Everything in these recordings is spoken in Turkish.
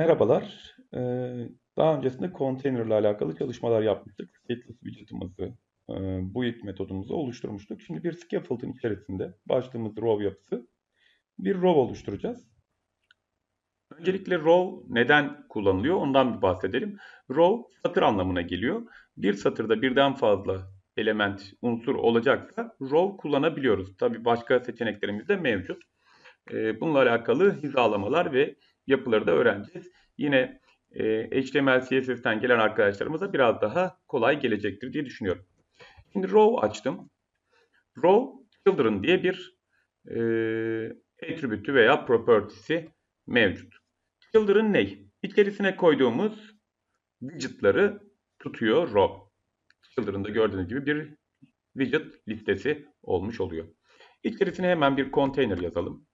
Merhabalar. Ee, daha öncesinde container ile alakalı çalışmalar yapmıştık. Stateless widget'ımızı, e, build metodumuzu oluşturmuştuk. Şimdi bir scaffold'un içerisinde başlığımız row yapısı bir row oluşturacağız. Öncelikle row neden kullanılıyor ondan bir bahsedelim. Row satır anlamına geliyor. Bir satırda birden fazla element, unsur olacaksa row kullanabiliyoruz. Tabi başka seçeneklerimiz de mevcut. Ee, bununla alakalı hizalamalar ve yapıları da öğreneceğiz. Yine e, HTML, CSS'ten gelen arkadaşlarımıza biraz daha kolay gelecektir diye düşünüyorum. Şimdi row açtım. Row children diye bir e, attribütü veya property'si mevcut. Children ne? İçerisine koyduğumuz widget'ları tutuyor row. Children'da gördüğünüz gibi bir widget listesi olmuş oluyor. İçerisine hemen bir container yazalım.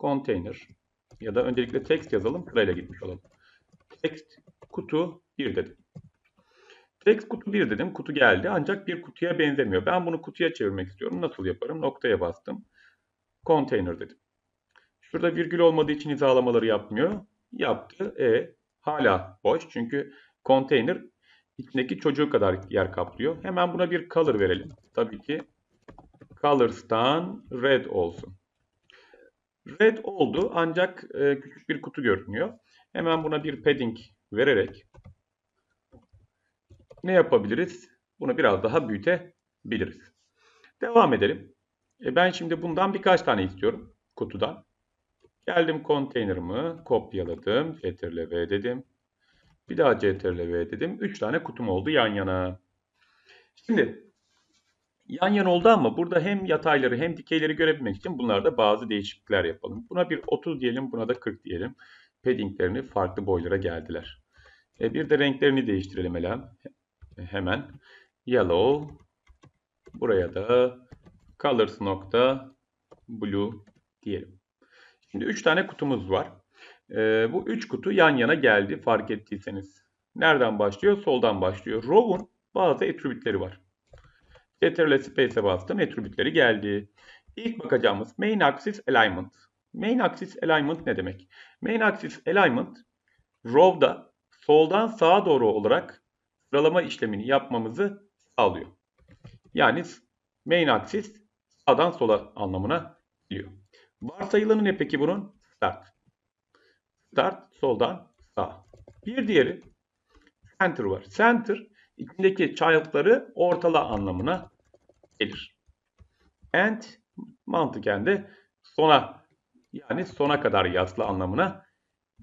Container ya da öncelikle text yazalım. Sırayla gitmiş olalım. Text kutu 1 dedim. Text kutu 1 dedim. Kutu geldi ancak bir kutuya benzemiyor. Ben bunu kutuya çevirmek istiyorum. Nasıl yaparım? Noktaya bastım. Container dedim. Şurada virgül olmadığı için hizalamaları yapmıyor. Yaptı. E hala boş. Çünkü container içindeki çocuğu kadar yer kaplıyor. Hemen buna bir color verelim. Tabii ki colors'tan red olsun. Red oldu ancak e, küçük bir kutu görünüyor. Hemen buna bir padding vererek ne yapabiliriz? Bunu biraz daha büyütebiliriz. Devam edelim. E ben şimdi bundan birkaç tane istiyorum kutudan. Geldim konteynerımı kopyaladım. Ctrl V dedim. Bir daha Ctrl V dedim. 3 tane kutum oldu yan yana. Şimdi yan yana oldu ama burada hem yatayları hem dikeyleri görebilmek için bunlarda bazı değişiklikler yapalım. Buna bir 30 diyelim, buna da 40 diyelim. Paddinglerini farklı boylara geldiler. E bir de renklerini değiştirelim hele. Hemen. Yellow. Buraya da colors nokta blue diyelim. Şimdi 3 tane kutumuz var. E, bu 3 kutu yan yana geldi fark ettiyseniz. Nereden başlıyor? Soldan başlıyor. Row'un bazı attribütleri var. Ctrl Space'e bastım. Attribütleri geldi. İlk bakacağımız Main Axis Alignment. Main Axis Alignment ne demek? Main Axis Alignment row'da soldan sağa doğru olarak sıralama işlemini yapmamızı sağlıyor. Yani main axis sağdan sola anlamına geliyor. Varsayılanı ne peki bunun? Start. Start soldan sağ. Bir diğeri center var. Center içindeki child'ları ortala anlamına gelir. And mantıken de sona yani sona kadar yaslı anlamına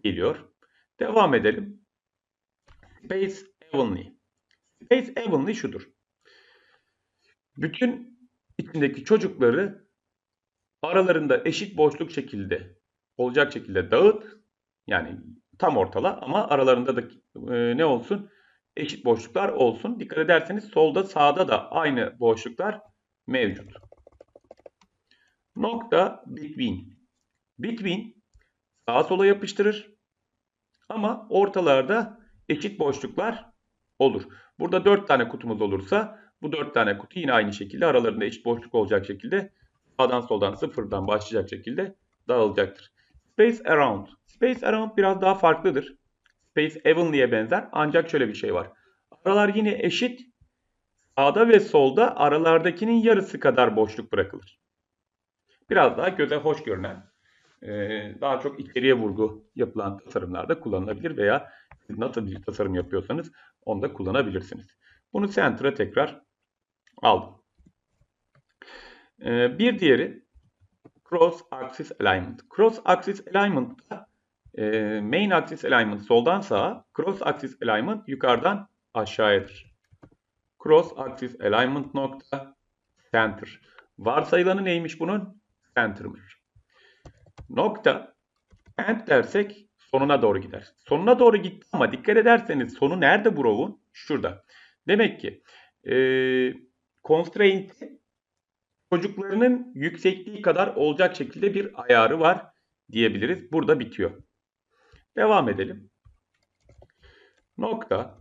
geliyor. Devam edelim. Space Evenly. Space Evenly şudur. Bütün içindeki çocukları aralarında eşit boşluk şekilde olacak şekilde dağıt. Yani tam ortala ama aralarında da e, ne olsun? Eşit boşluklar olsun. Dikkat ederseniz solda sağda da aynı boşluklar mevcut. Nokta between. Between sağa sola yapıştırır. Ama ortalarda eşit boşluklar olur. Burada 4 tane kutumuz olursa bu 4 tane kutu yine aynı şekilde aralarında eşit boşluk olacak şekilde sağdan soldan sıfırdan başlayacak şekilde dağılacaktır. Space around. Space around biraz daha farklıdır. Space Evenly'e benzer. Ancak şöyle bir şey var. Aralar yine eşit. Sağda ve solda aralardakinin yarısı kadar boşluk bırakılır. Biraz daha göze hoş görünen, e, daha çok içeriye vurgu yapılan tasarımlarda kullanılabilir veya nasıl bir tasarım yapıyorsanız onu da kullanabilirsiniz. Bunu Center'a tekrar aldım. E, bir diğeri Cross Axis Alignment. Cross Axis Alignment'ta e, main axis alignment soldan sağa, cross axis alignment yukarıdan aşağıyadır. Cross axis alignment nokta center. Varsayılanı neymiş bunun? Center'mış. Nokta end dersek sonuna doğru gider. Sonuna doğru gitti ama dikkat ederseniz sonu nerede bu row'un? Şurada. Demek ki e, constraint çocuklarının yüksekliği kadar olacak şekilde bir ayarı var diyebiliriz. Burada bitiyor. Devam edelim. Nokta.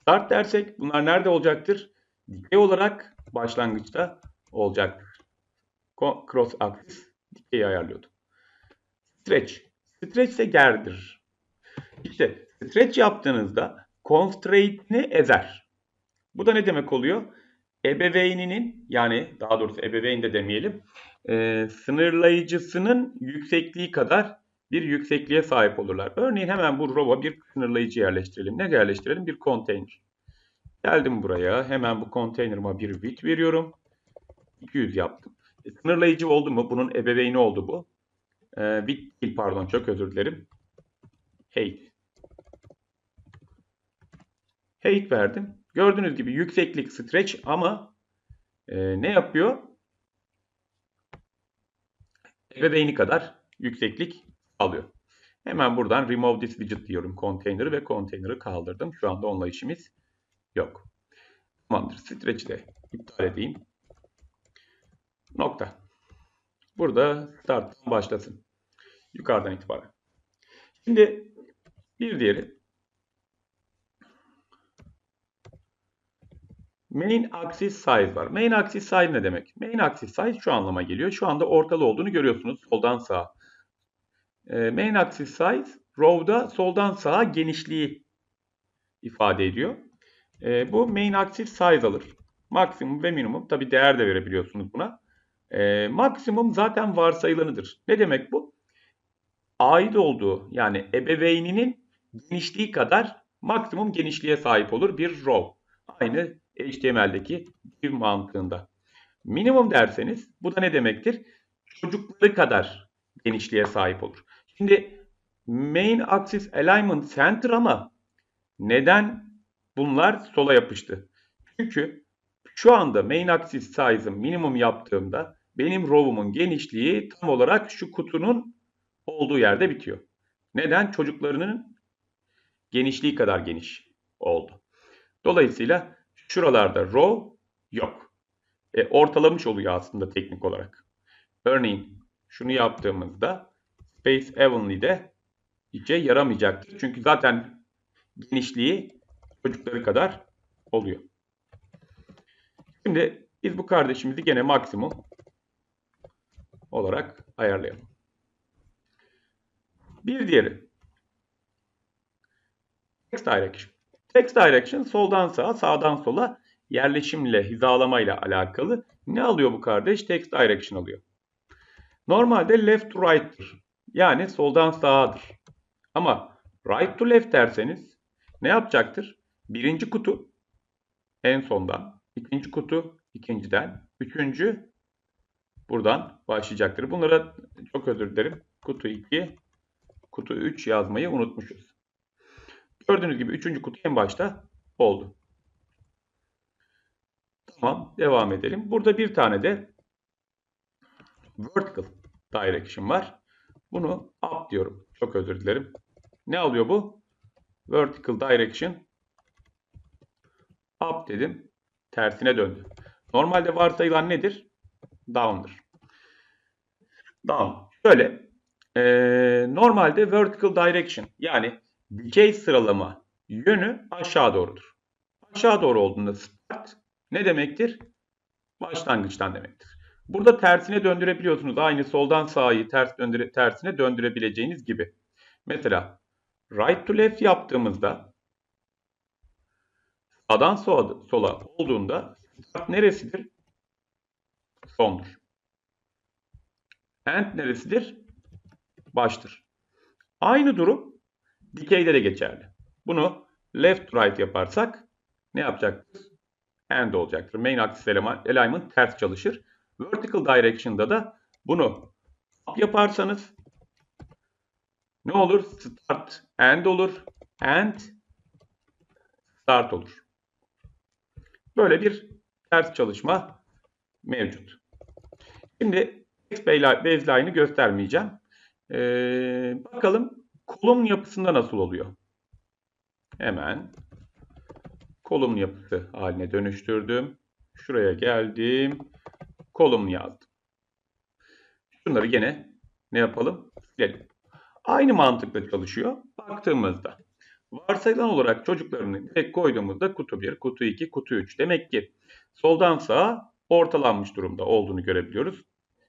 Start dersek bunlar nerede olacaktır? Dikey olarak başlangıçta olacaktır. Cross axis dikeyi ayarlıyordu. Stretch. Stretch ise gerdir. İşte stretch yaptığınızda constraint'ini ezer. Bu da ne demek oluyor? Ebeveyninin yani daha doğrusu ebeveyn de demeyelim e, sınırlayıcısının yüksekliği kadar bir yüksekliğe sahip olurlar. Örneğin hemen bu row'a bir sınırlayıcı yerleştirelim. Ne yerleştirelim? Bir konteyner. Geldim buraya. Hemen bu konteynerıma bir width veriyorum. 200 yaptım. E, sınırlayıcı oldu mu? Bunun ebeveyni oldu bu. E, width değil pardon çok özür dilerim. Height. Height verdim. Gördüğünüz gibi yükseklik stretch ama e, ne yapıyor? Ebeveyni kadar yükseklik alıyor. Hemen buradan remove this widget diyorum konteynerı ve konteyneri kaldırdım. Şu anda onunla işimiz yok. Tamamdır. Stretch'i de iptal edeyim. Nokta. Burada starttan başlasın. Yukarıdan itibaren. Şimdi bir diğeri Main axis size var. Main axis size ne demek? Main axis size şu anlama geliyor. Şu anda ortalı olduğunu görüyorsunuz soldan sağa. E, main axis size row'da soldan sağa genişliği ifade ediyor. E, bu main axis size alır. Maksimum ve minimum tabi değer de verebiliyorsunuz buna. E, maksimum zaten varsayılanıdır. Ne demek bu? Ait olduğu yani ebeveyninin genişliği kadar maksimum genişliğe sahip olur bir row. Aynı HTML'deki div mantığında. Minimum derseniz bu da ne demektir? Çocukları kadar genişliğe sahip olur. Şimdi main axis alignment center ama neden bunlar sola yapıştı? Çünkü şu anda main axis size'ım minimum yaptığımda benim row'umun genişliği tam olarak şu kutunun olduğu yerde bitiyor. Neden? Çocuklarının genişliği kadar geniş oldu. Dolayısıyla Şuralarda row yok. E, ortalamış oluyor aslında teknik olarak. Örneğin şunu yaptığımızda Space Evenly'de işe yaramayacaktır. Çünkü zaten genişliği çocukları kadar oluyor. Şimdi biz bu kardeşimizi gene maksimum olarak ayarlayalım. Bir diğeri. Text Direction. Text direction soldan sağa, sağdan sola yerleşimle, hizalamayla alakalı. Ne alıyor bu kardeş? Text direction alıyor. Normalde left to right'tır. Yani soldan sağadır. Ama right to left derseniz ne yapacaktır? Birinci kutu en sondan, ikinci kutu ikinciden, üçüncü buradan başlayacaktır. Bunlara çok özür dilerim. Kutu 2, kutu 3 yazmayı unutmuşuz. Gördüğünüz gibi üçüncü kutu en başta oldu. Tamam devam edelim. Burada bir tane de vertical direction var. Bunu up diyorum. Çok özür dilerim. Ne alıyor bu? Vertical direction up dedim. Tersine döndü. Normalde varsayılan nedir? Down'dır. Down. Şöyle. Ee, normalde vertical direction yani dikey sıralama yönü aşağı doğrudur. Aşağı doğru olduğunda start ne demektir? Başlangıçtan demektir. Burada tersine döndürebiliyorsunuz. Aynı soldan sağa ters döndüre, tersine döndürebileceğiniz gibi. Mesela right to left yaptığımızda sağdan sola, sola olduğunda start neresidir? Sondur. End neresidir? Baştır. Aynı durum Dikeyde de geçerli. Bunu left right yaparsak ne yapacaktır? End olacaktır. Main axis alignment ters çalışır. Vertical direction'da da bunu up yaparsanız ne olur? Start end olur. End start olur. Böyle bir ters çalışma mevcut. Şimdi baseline'ı göstermeyeceğim. Ee, bakalım kolum yapısında nasıl oluyor? Hemen kolum yapısı haline dönüştürdüm. Şuraya geldim. Kolum yazdım. Şunları gene ne yapalım? Silelim. Aynı mantıkla çalışıyor. Baktığımızda varsayılan olarak çocuklarını direkt koyduğumuzda kutu 1, kutu 2, kutu 3. Demek ki soldan sağa ortalanmış durumda olduğunu görebiliyoruz.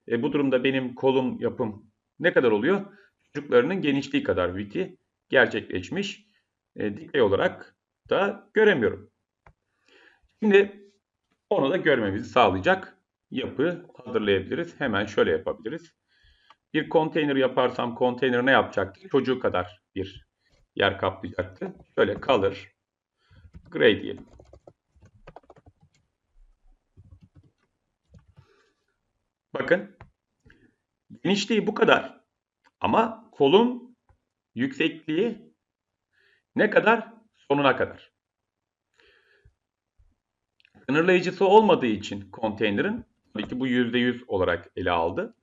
E, bu durumda benim kolum yapım ne kadar oluyor? çocuklarının genişliği kadar width'i gerçekleşmiş. E, dikey olarak da göremiyorum. Şimdi onu da görmemizi sağlayacak yapı hazırlayabiliriz. Hemen şöyle yapabiliriz. Bir konteyner yaparsam konteyner ne yapacaktı? Çocuğu kadar bir yer kaplayacaktı. Şöyle kalır. Gray diyelim. Bakın. Genişliği bu kadar. Ama kolun yüksekliği ne kadar? Sonuna kadar. Sınırlayıcısı olmadığı için konteynerin tabii ki bu %100 olarak ele aldı.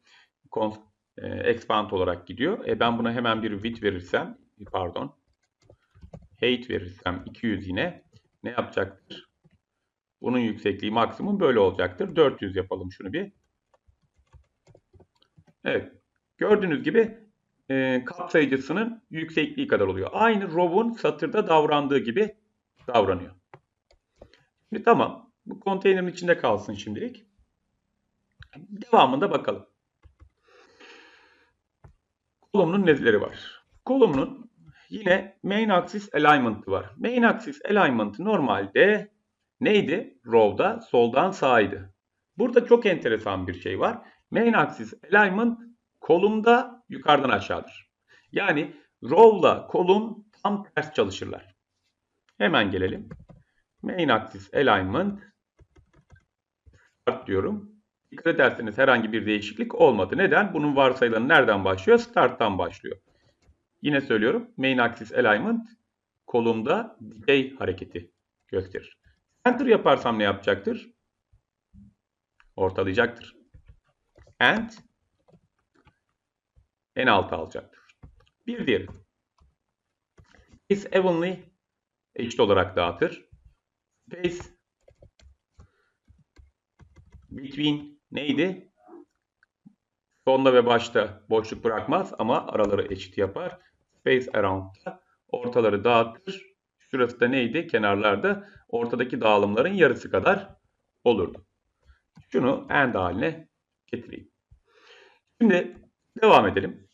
E, expand olarak gidiyor. E ben buna hemen bir width verirsem, pardon, height verirsem 200 yine ne yapacaktır? Bunun yüksekliği maksimum böyle olacaktır. 400 yapalım şunu bir. Evet. Gördüğünüz gibi e, kapsayıcısının yüksekliği kadar oluyor. Aynı row'un satırda davrandığı gibi davranıyor. Şimdi tamam. Bu konteynerin içinde kalsın şimdilik. Devamında bakalım. Kolumnun neleri var? Kolumun yine main axis alignment var. Main axis alignment normalde neydi? Row'da soldan sağydı. Burada çok enteresan bir şey var. Main axis alignment kolumda yukarıdan aşağıdır. Yani row'la kolum tam ters çalışırlar. Hemen gelelim. Main axis alignment start diyorum. Dikkat ederseniz herhangi bir değişiklik olmadı. Neden? Bunun varsayılanı nereden başlıyor? Start'tan başlıyor. Yine söylüyorum. Main axis alignment kolumda dikey hareketi gösterir. Center yaparsam ne yapacaktır? Ortalayacaktır. And en alta alacaktır. Bir diğeri. Space evenly eşit olarak dağıtır. Space between neydi? Sonda ve başta boşluk bırakmaz ama araları eşit yapar. Space around'da ortaları dağıtır. Şurası da neydi? Kenarlarda ortadaki dağılımların yarısı kadar olurdu. Şunu end haline getireyim. Şimdi devam edelim.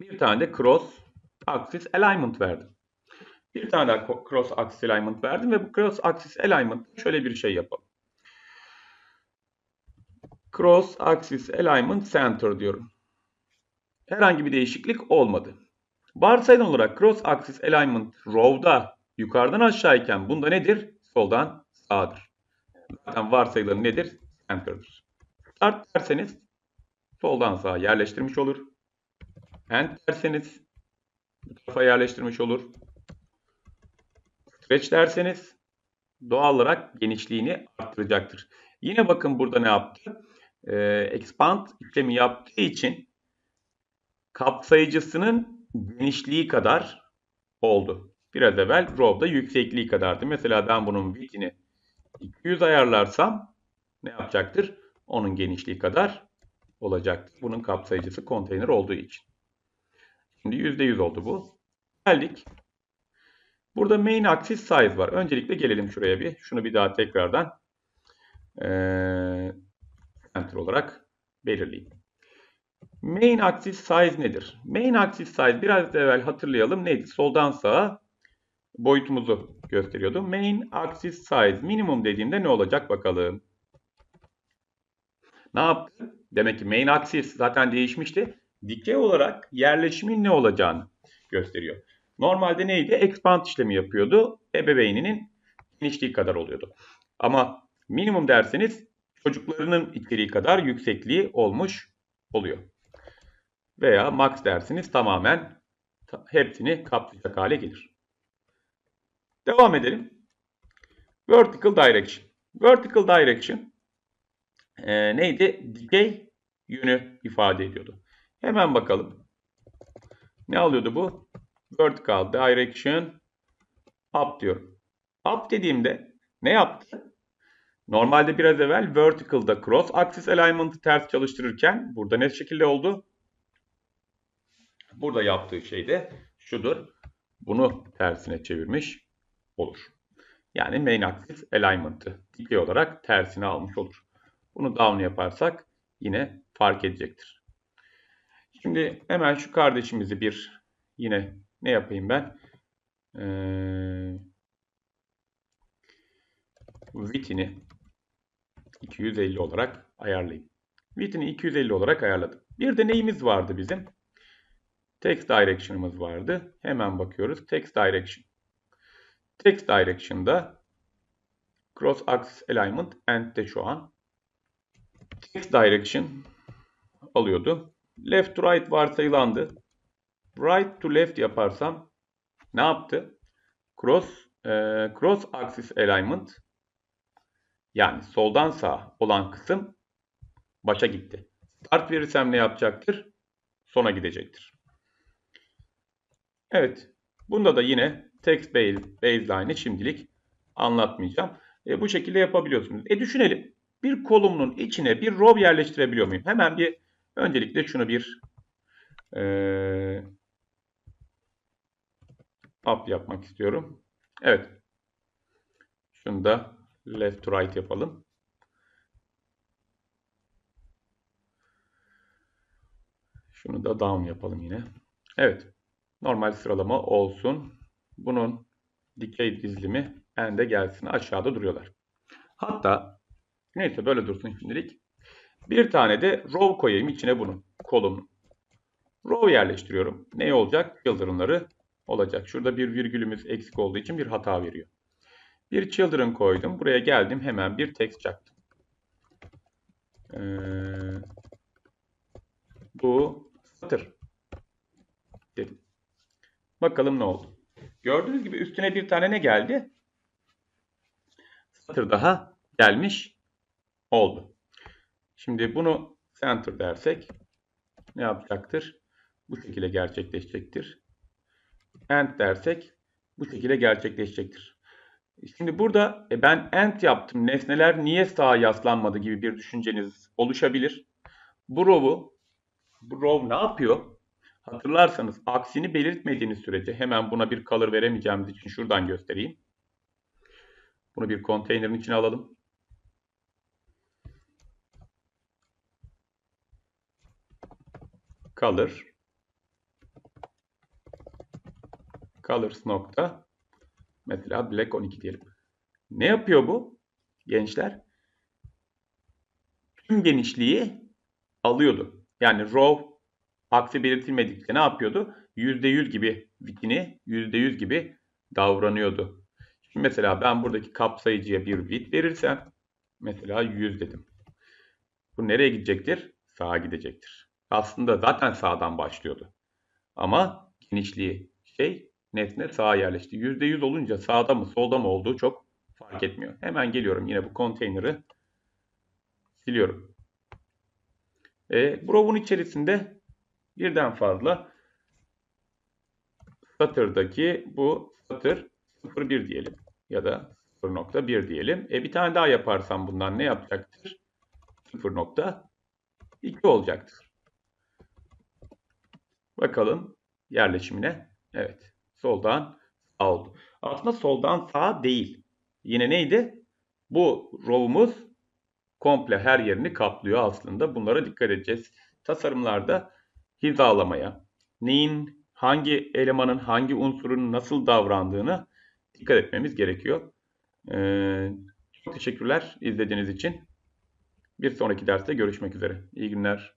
Bir tane de cross axis alignment verdim. Bir tane daha cross axis alignment verdim ve bu cross axis alignment şöyle bir şey yapalım. Cross Axis Alignment Center diyorum. Herhangi bir değişiklik olmadı. Varsayılan olarak Cross Axis Alignment Row'da yukarıdan aşağıyken bunda nedir? Soldan sağdır. Zaten varsayılan nedir? Center'dır. Start derseniz soldan sağa yerleştirmiş olur. End derseniz bu tarafa yerleştirmiş olur. Stretch derseniz doğal olarak genişliğini arttıracaktır. Yine bakın burada ne yaptı? E, expand işlemi yaptığı için kapsayıcısının genişliği kadar oldu. Biraz evvel row'da yüksekliği kadardı. Mesela ben bunun width'ini 200 ayarlarsam ne yapacaktır? Onun genişliği kadar olacaktır. Bunun kapsayıcısı konteyner olduğu için. Şimdi %100 oldu bu. Geldik. Burada main axis size var. Öncelikle gelelim şuraya bir. Şunu bir daha tekrardan ee, center olarak belirleyeyim. Main axis size nedir? Main axis size biraz evvel hatırlayalım neydi? Soldan sağa boyutumuzu gösteriyordu. Main axis size minimum dediğimde ne olacak bakalım. Ne yaptı? Demek ki main axis zaten değişmişti. Dikey olarak yerleşimin ne olacağını gösteriyor. Normalde neydi? Expand işlemi yapıyordu. Ebeveyninin genişliği kadar oluyordu. Ama minimum derseniz çocuklarının içeriği kadar yüksekliği olmuş oluyor. Veya max dersiniz tamamen hepsini kaplayacak hale gelir. Devam edelim. Vertical direction. Vertical direction e, neydi? Dikey yönü ifade ediyordu. Hemen bakalım. Ne alıyordu bu? Vertical direction up diyorum. Up dediğimde ne yaptı? Normalde biraz evvel vertical'da cross axis alignment'ı ters çalıştırırken burada ne şekilde oldu? Burada yaptığı şey de şudur. Bunu tersine çevirmiş olur. Yani main axis alignment'ı dikey olarak tersine almış olur. Bunu down yaparsak yine fark edecektir. Şimdi hemen şu kardeşimizi bir yine ne yapayım ben? Ee, width'ini 250 olarak ayarlayayım. Width'ini 250 olarak ayarladım. Bir de neyimiz vardı bizim? Text direction'ımız vardı. Hemen bakıyoruz. Text direction. Text direction'da cross axis alignment end'de şu an. Text direction alıyordu. Left to right varsayılandı. Right to left yaparsam ne yaptı? Cross e, cross axis alignment yani soldan sağa olan kısım başa gitti. Start verirsem ne yapacaktır? Sona gidecektir. Evet. Bunda da yine text baseline'i şimdilik anlatmayacağım. E, bu şekilde yapabiliyorsunuz. E düşünelim. Bir kolumnun içine bir row yerleştirebiliyor muyum? Hemen bir öncelikle şunu bir e, up yapmak istiyorum. Evet. Şunu da left to right yapalım. Şunu da down yapalım yine. Evet. Normal sıralama olsun. Bunun dikey dizilimi end'e gelsin. Aşağıda duruyorlar. Hatta neyse böyle dursun şimdilik. Bir tane de row koyayım içine bunu. Kolum. Row yerleştiriyorum. Ne olacak? Children'ları olacak. Şurada bir virgülümüz eksik olduğu için bir hata veriyor. Bir children koydum. Buraya geldim. Hemen bir text çaktım. Ee, bu satır dedim. Bakalım ne oldu. Gördüğünüz gibi üstüne bir tane ne geldi? Satır daha gelmiş oldu. Şimdi bunu center dersek ne yapacaktır? Bu şekilde gerçekleşecektir. End dersek bu şekilde gerçekleşecektir. Şimdi burada e, ben end yaptım. Nesneler niye sağa yaslanmadı gibi bir düşünceniz oluşabilir. Bu row'u bu row ne yapıyor? Hatırlarsanız aksini belirtmediğiniz sürece hemen buna bir color veremeyeceğimiz için şuradan göstereyim. Bunu bir konteynerin içine alalım. Color colors nokta mesela black 12 diyelim. Ne yapıyor bu gençler? Tüm genişliği alıyordu. Yani row aksi belirtilmedikçe ne yapıyordu? %100 gibi bitini %100 gibi davranıyordu. Şimdi mesela ben buradaki kapsayıcıya bir bit verirsem mesela 100 dedim. Bu nereye gidecektir? Sağa gidecektir. Aslında zaten sağdan başlıyordu. Ama genişliği şey nesne sağa yerleşti. %100 olunca sağda mı solda mı olduğu çok fark etmiyor. Hemen geliyorum yine bu konteyneri siliyorum. E, Brov'un içerisinde birden fazla satırdaki bu satır 0,1 diyelim ya da 0.1 diyelim. E bir tane daha yaparsam bundan ne yapacaktır? 0.2 olacaktır. Bakalım yerleşimine. Evet. Soldan sağ oldu. Aslında soldan sağ değil. Yine neydi? Bu row'umuz komple her yerini kaplıyor aslında. Bunlara dikkat edeceğiz. Tasarımlarda hizalamaya, neyin, hangi elemanın, hangi unsurun nasıl davrandığını dikkat etmemiz gerekiyor. Ee, çok teşekkürler izlediğiniz için. Bir sonraki derste görüşmek üzere. İyi günler.